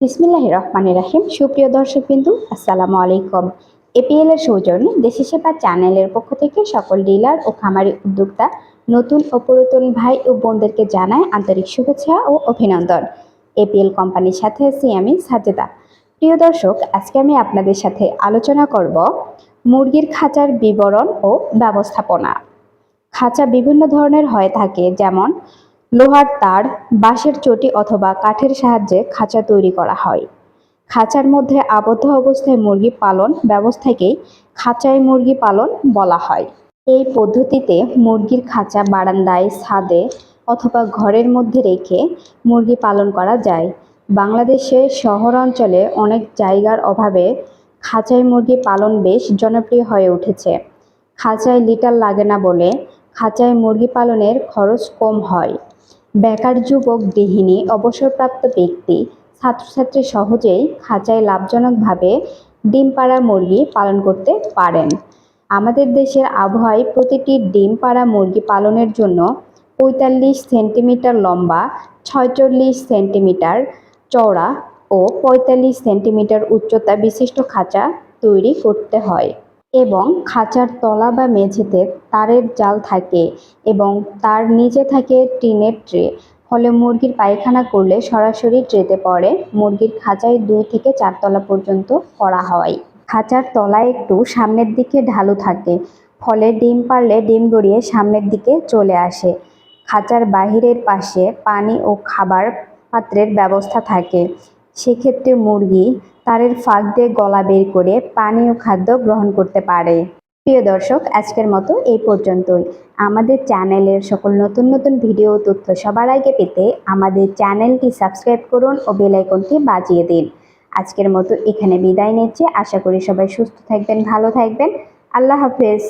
বিসমিল্লাহ রহমান রাহিম। সুপ্রিয় দর্শক বিন্দু আসসালামু আলাইকুম। এপিএল এর সৌজন্যে দেশি সেবা চ্যানেলের পক্ষ থেকে সকল ডিলার ও খামারি উদ্যোক্তা, নতুন ও পুরাতন ভাই ও বোনদেরকে জানায় আন্তরিক শুভেচ্ছা ও অভিনন্দন। এপিএল কোম্পানির সাথে আছি আমি সাজেদা। প্রিয় দর্শক, আজকে আমি আপনাদের সাথে আলোচনা করব মুরগির খাঁচার বিবরণ ও ব্যবস্থাপনা। খাঁচা বিভিন্ন ধরনের হয়ে থাকে, যেমন লোহার তার, বাঁশের চটি অথবা কাঠের সাহায্যে খাঁচা তৈরি করা হয়। খাঁচার মধ্যে আবদ্ধ অবস্থায় মুরগি পালন ব্যবস্থাকেই খাঁচায় মুরগি পালন বলা হয়। এই পদ্ধতিতে মুরগির খাঁচা বারান্দায়, ছাদে অথবা ঘরের মধ্যে রেখে মুরগি পালন করা যায়। বাংলাদেশের শহর অঞ্চলে অনেক জায়গার অভাবে খাঁচায় মুরগি পালন বেশ জনপ্রিয় হয়ে উঠেছে। খাঁচায় লিটার লাগে না বলে খাঁচায় মুরগি পালনের খরচ কম হয়। বেকার যুবক গৃহিণী অবসরপ্রাপ্ত ব্যক্তি, ছাত্রছাত্রী সহজেই খাঁচায় লাভজনকভাবে ডিম পাড়া মুরগি পালন করতে পারেন। আমাদের দেশের আবহাওয়ায় প্রতিটি ডিম পাড়া মুরগি পালনের জন্য পঁয়তাল্লিশ সেন্টিমিটার লম্বা, ছয়চল্লিশ সেন্টিমিটার চওড়া ও পঁয়তাল্লিশ সেন্টিমিটার উচ্চতা বিশিষ্ট খাঁচা তৈরি করতে হয়। এবং খাঁচার তলা বা মেঝেতে তারের জাল থাকে এবং তার নিচে থাকে টিনের ট্রে। ফলে মুরগির পায়খানা করলে সরাসরি ট্রেতে পড়ে। মুরগির খাঁচায় দুই থেকে চার তলা পর্যন্ত করা হয়। খাঁচার তলায় একটু সামনের দিকে ঢালু থাকে, ফলে ডিম পারলে ডিম গড়িয়ে সামনের দিকে চলে আসে। খাঁচার বাহিরের পাশে পানি ও খাবার পাত্রের ব্যবস্থা থাকে। সেক্ষেত্রে মুরগি তারের ফাঁক দিয়ে গলা বের করে পানি ও খাদ্য গ্রহণ করতে পারে। প্রিয় দর্শক, আজকের মতো এই পর্যন্তই। আমাদের চ্যানেলের সকল নতুন নতুন ভিডিও তথ্য সবার আগে পেতে আমাদের চ্যানেলটি সাবস্ক্রাইব করুন ও বেল আইকনটি বাজিয়ে দিন। আজকের মতো এখানে বিদায় নিচ্ছে। আশা করি সবাই সুস্থ থাকবেন, ভালো থাকবেন। আল্লাহ হাফেজ।